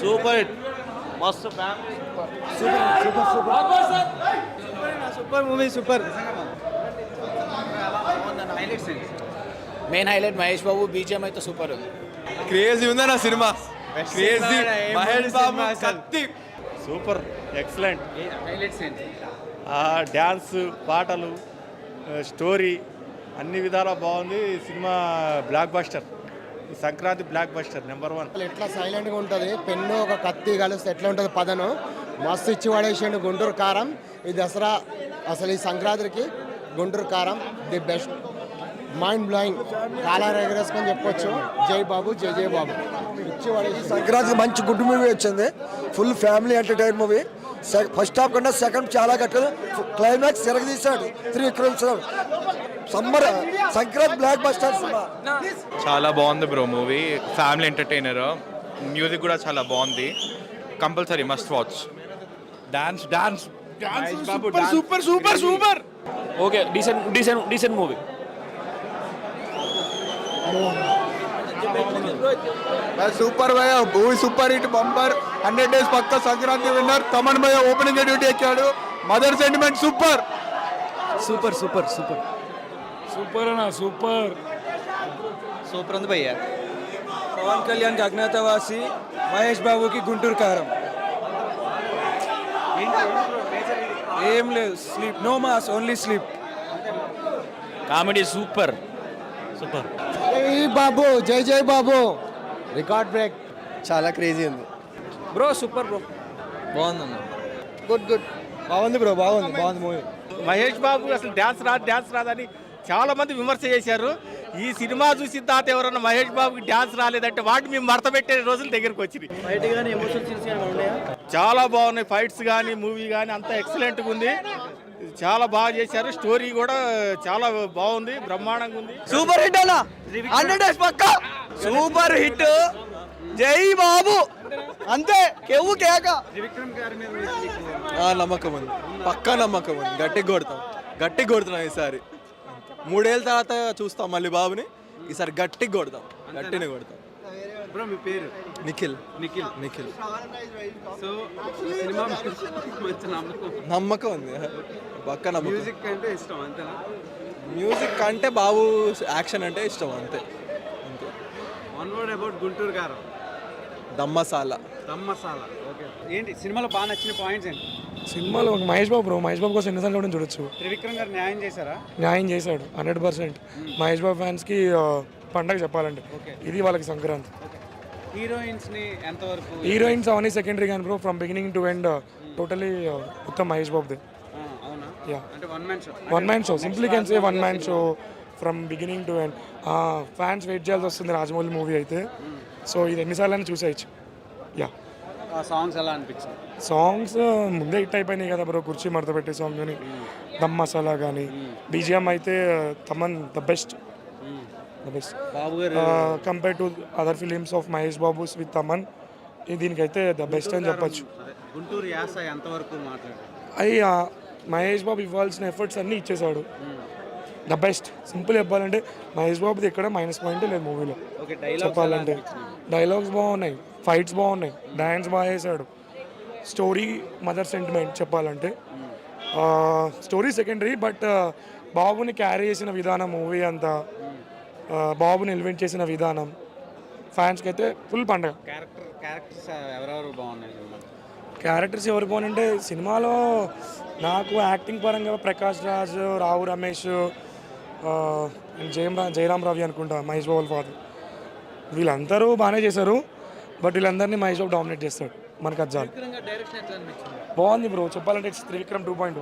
Super hit. మస్తు family super movie super. Main highlight Mahesh Babu BGM అయితే super. Crazy ఉందన్న సినిమా? Crazy Mahesh Babu. కత్తి. సూపర్ ఎక్సలెంట్ డ్యాన్స్ పాటలు స్టోరీ అన్ని విధాలా బాగుంది. సినిమా బ్లాక్ బస్టర్ ఈ Sankranti blockbuster number one అసలు ఎట్లా సైలెంట్గా ఉంటుంది? పెన్ను ఒక కత్తి కలిస్తే ఎట్లా ఉంటుంది పదను? మస్తు ఇచ్చి పడేసిండు గుంటూరు కారం. ఈ దసరా అసలు ఈ సంక్రాంతికి గుంటూరు కారం ది బెస్ట్ మైండ్ బ్లోయింగ్ కాలాలు ఎగరేసుకొని చెప్పొచ్చు. జై బాబు జై జై బాబు. ఇచ్చి పడేసి సంక్రాంతి మంచి గుడ్ మూవీ వచ్చింది. Full family entertain movie first half కన్నా సెకండ్ చాలా కట్టదు క్లైమాక్స్ తిరగదీశాడు. త్రీ విక్రమ్స్ సమ్మర్ సంక్రాంతి బ్లాక్ బస్టర్ సినిమా. చాలా బాగుంది bro movie. Family entertainer music కూడా చాలా బాగుంది. Compulsory must watch dance dance super super super super okay decent decent decent movie super భయ movie super hit bumper hundred days పక్క సంక్రాంతి విన్నర్ తమన్ భయ ఓపెనింగ్ డ్యూటీ ఎక్కాడు. Mother sentiment super super super super super అన్న super. Super ఉంది భయ్య. పవన్ కళ్యాణ్కి అజ్ఞాతవాసి మహేష్ బాబుకి గుంటూరు కారం. ఏం లేదు sleep. No mass only sleep. Comedy super. Super. జై బాబు జై జై బాబు. Record break. చాలా క్రేజీ ఉంది. Bro super bro. బాగుందన్న గుడ్ గుడ్. బాగుంది బ్రో బాగుంది బాగుంది మూవీ. మహేష్ బాబు అసలు డ్యాన్స్ రాదు డ్యాన్స్ రాదని చాలా మంది విమర్శ చేశారు. ఈ సినిమా చూసిన తర్వాత ఎవరన్నా మహేష్ బాబుకి డ్యాన్స్ రాలేదంటే వాటి మేము మడత పెట్టే రోజుల దగ్గరికి వచ్చినాయి. చాలా బాగున్నాయి. ఫైట్స్ కానీ మూవీ కానీ అంతా ఎక్సలెంట్గా ఉంది. చాలా బాగా చేశారు. స్టోరీ కూడా చాలా బాగుంది. బ్రహ్మాండంగా ఉంది. సూపర్ హిట్ హండ్రెడ్ పక్క. సూపర్ హిట్ జై బాబు. అంతే. కెవ్వు కేక. నమ్మకం ఉంది. పక్కా నమ్మకం ఉంది. గట్టిగా కొడతాం. గట్టిగా కొడుతున్నాం ఈసారి. మూడేళ్ళ తర్వాత చూస్తాం మళ్ళీ బాబుని. ఈసారి గట్టిగా కొడతాం. గట్టిని కొడతాం. బ్రో మీ పేరు? నిఖిల్. నిఖిల్. నిఖిల్. సో సినిమా మంచి నమ్మకం. నమ్మకం ఉంది. పక్క నమ్మకం. మ్యూజిక్ అంటే ఇష్టం అంతేనా? మ్యూజిక్ అంటే బాబు యాక్షన్ అంటే ఇష్టం అంతే. అంతే. వన్ వర్డ్ అబౌట్ గుంటూరు గారు. దమ్మసాల. దమ్ మసాలా ఓకే. ఏంటి? సినిమాలో బాగా నచ్చిన పాయింట్స్ ఏంటి? సినిమాలో మహేష్ బాబు బ్రో మహేష్ బాబు కోసం ఎన్నిసార్లు కూడా చూడొచ్చు. త్రివిక్రమ్ గారు న్యాయం చేశారా? న్యాయం చేశాడు హండ్రెడ్ పర్సెంట్. మహేష్ బాబు ఫ్యాన్స్కి పండగ చెప్పాలంటే. ఇది వాళ్ళకి సంక్రాంతి. హీరోయిన్స్ని ఎంతవరకు హీరోయిన్స్ అవన్నీ సెకండరీ కానీ bro from beginning to end totally మొత్తం మహేష్ బాబుది. Yeah one man show one man show simply can say one man show from beginning to end fans wait చేయాల్సి వస్తుంది రాజమౌళి మూవీ అయితే. సో ఇది ఎన్నిసార్లు అని చూసేయచ్చు. యా ఆ సాంగ్స్ ఎలా అనిపించింది సాంగ్స్ ముందే హిట్ అయిపోయినాయి కదా బ్రో కుర్చీ మడత పెట్టే సాంగ్ కానీ దమ్ మసాలా కానీ బీజిఎం అయితే Thaman the best the best Babu గారు compare to other films of Mahesh Babu's with Thaman దీనికైతే ద బెస్ట్ అని చెప్పొచ్చు. గుంటూరు యాస ఎంతవరకు మాట్లాడారు? అవి ఆ, మహేష్ బాబు ఇవ్వాల్సిన ఎఫర్ట్స్ అన్నీ ఇచ్చేసాడు ద బెస్ట్. సింపుల్ చెప్పాలంటే మహేష్ బాబుది ఎక్కడ మైనస్ పాయింట్ లేదు మూవీలో. చెప్పాలంటే డైలాగ్స్ బాగున్నాయి ఫైట్స్ బాగున్నాయి డ్యాన్స్ బాగా చేశాడు. స్టోరీ మదర్ సెంటిమెంట్ చెప్పాలంటే. స్టోరీ సెకండరీ బట్ బాబుని క్యారీ చేసిన విధానం మూవీ అంతా బాబుని ఎలివెంట్ చేసిన విధానం ఫ్యాన్స్కి అయితే ఫుల్ పండగ. క్యారెక్టర్ క్యారెక్టర్స్ ఎవరు బాగుంటే సినిమాలో నాకు యాక్టింగ్ పరంగా ప్రకాష్ రాజ్ రావు రమేష్ జయం రా జయరామ్ రవి అనుకుంటా మహేష్ బాబు ఫాదర్ వీళ్ళందరూ బాగానే చేశారు బట్ వీళ్ళందరినీ మహేష్ బాబు డామినేట్ చేస్తాడు. మనకు అది బాగుంది బ్రో చెప్పాలంటే త్రివిక్రమ్ టూ పాయింట్